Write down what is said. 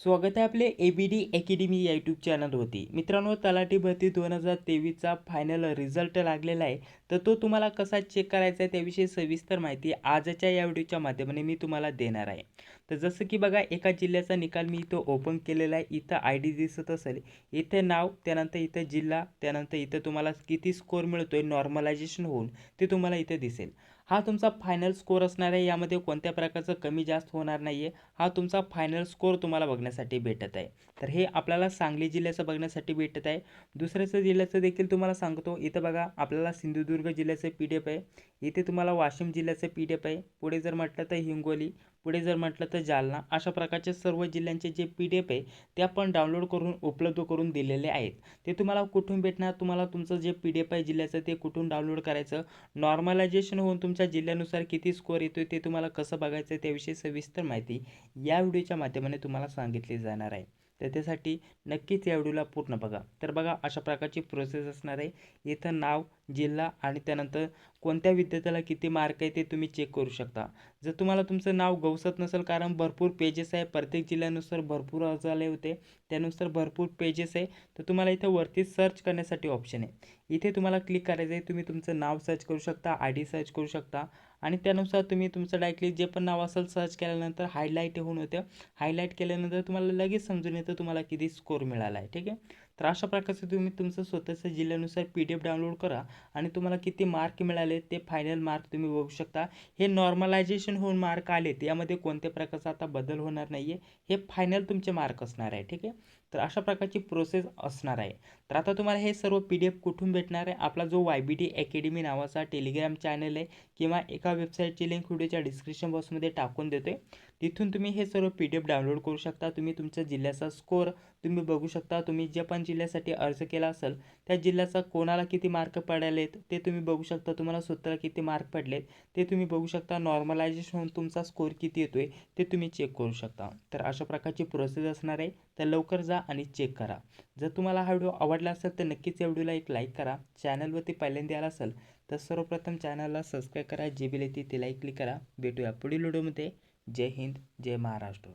स्वागत आहे आपले ए बी डी अकॅडमी या यूट्यूब चॅनलवरती मित्रांनो तलाठी भरती दोन हजार तेवीसचा फायनल रिझल्ट लागलेला आहे. तर तो तुम्हाला कसा चेक करायचा आहे त्याविषयी सविस्तर माहिती आजच्या या व्हिडिओच्या माध्यमाने मी तुम्हाला देणार आहे. तर जसं की बघा एका जिल्ह्याचा निकाल मी इथं ओपन केलेला आहे. इथं आय डी दिसत असेल. इथे नाव त्यानंतर इथं जिल्हा त्यानंतर इथं तुम्हाला किती स्कोअर मिळतो आहे नॉर्मलायझेशन होऊन ते तुम्हाला इथे दिसेल. हा तुमचा फायनल स्कोअर असणार आहे. यामध्ये कोणत्या प्रकारचं कमी जास्त होणार नाही आहे हा तुमचा फायनल स्कोअर तुम्हाला बघण्यासाठी भेटत आहे. तर हे आपल्याला सांगली जिल्ह्याचं बघण्यासाठी भेटत आहे. दुसऱ्याचं जिल्ह्याचं देखील तुम्हाला सांगतो. इथं बघा आपल्याला सिंधुदुर्ग जिल्ह्याचं पी डी एफ आहे. इथे तुम्हाला वाशिम जिल्ह्याचं पी डी एफ आहे. पुढे जर म्हटलं तर हिंगोली पुढे जर म्हटलं तर जालना अशा प्रकारचे सर्व जिल्ह्यांचे जे पी डी एफ आहे ते आपण डाउनलोड करून उपलब्ध करून दिलेले आहेत. ते तुम्हाला कुठून भेटणार? तुम्हाला तुमचं जे पी डी एफ आहे जिल्ह्याचं ते कुठून डाउनलोड करायचं? नॉर्मलायझेशन होऊन तुमच्या जिल्ह्यानुसार किती स्कोअर येतो ते तुम्हाला कसं बघायचं आहे त्याविषयी सविस्तर माहिती या व्हिडिओच्या माध्यमाने तुम्हाला सांगितली जाणार आहे. तर त्यासाठी नक्कीच या व्हिडिओला पूर्ण बघा. तर बघा अशा प्रकारची प्रोसेस असणार आहे. इथं नाव जिल्हा आणि त्यानंतर कोणत्या विद्यार्थ्याला किती मार्क आहे ते तुम्ही चेक करू शकता. जर तुम्हाला तुमचं नाव गवसत नसेल कारण भरपूर पेजेस आहे. प्रत्येक जिल्ह्यानुसार भरपूर अर्ज आले होते. त्यानुसार भरपूर पेजेस आहे. तर तुम्हाला इथं वरती सर्च करण्यासाठी ऑप्शन आहे. इथे तुम्हाला क्लिक करायचं आहे. तुम्ही तुमचं नाव सर्च करू शकता आय डी सर्च करू शकता. आणि त्यानुसार तुम्ही तुमचं डायरेक्टली जे पण नाव असेल सर्च केल्यानंतर हायलाईट होऊन होतं. हायलाईट केल्यानंतर तुम्हाला लगेच समजून येतं तुम्हाला किती स्कोअर मिळाला आहे. ठीक आहे? तर अशा प्रकारचं तुम्ही तुमचं स्वतःच्या जिल्ह्यानुसार पी डी एफ डाउनलोड करा आणि तुम्हाला किती मार्क मिळाले ते फायनल मार्क तुम्ही बघू शकता. हे नॉर्मलायझेशन होऊन मार्क आले यामध्ये कोणत्या प्रकारचा आता बदल होणार नाही आहे हे फायनल तुमचे मार्क असणार आहे ठीक आहे? तर अशा प्रकारची प्रोसेस असणार आहे. तर आता तुम्हाला हे सर्व पी डी एफ कुठून भेटणार आहे? आपला जो वाय बी टी अकॅडमी नावाचा टेलिग्राम चॅनल आहे किंवा एका वेबसाईटची लिंक व्हिडिओच्या डिस्क्रिप्शन बॉक्समध्ये टाकून देतो आहे तिथून तुम्ही हे सर्व पी डी एफ डाउनलोड करू शकता. तुम्ही तुमच्या जिल्ह्याचा स्कोअर तुम्ही बघू शकता. तुम्ही जे पण जिल्ह्यासाठी अर्ज केला असेल त्या जिल्ह्याचा कोणाला किती मार्क पडालेत ते तुम्ही बघू शकता. तुम्हाला स्वतःला किती मार्क पडलेत ते तुम्ही बघू शकता. नॉर्मलायझेशन होऊन तुमचा स्कोअर किती येतो आहे ते तुम्ही चेक करू शकता. तर अशा प्रकारची प्रोसेस असणार आहे. तर लवकर जा आणि चेक करा. जर तुम्हाला हा व्हिडिओ आवडला असेल तर नक्कीच या व्हिडिओला एक लाईक करा. चॅनलवरती पहिल्यांदा आला असेल तर सर्वप्रथम चॅनलला सबस्क्राईब करा. जे बिल येते ते लाईक क्लिक करा. भेटूया पुढील व्हिडिओमध्ये जय हिंद जय महाराष्ट्र.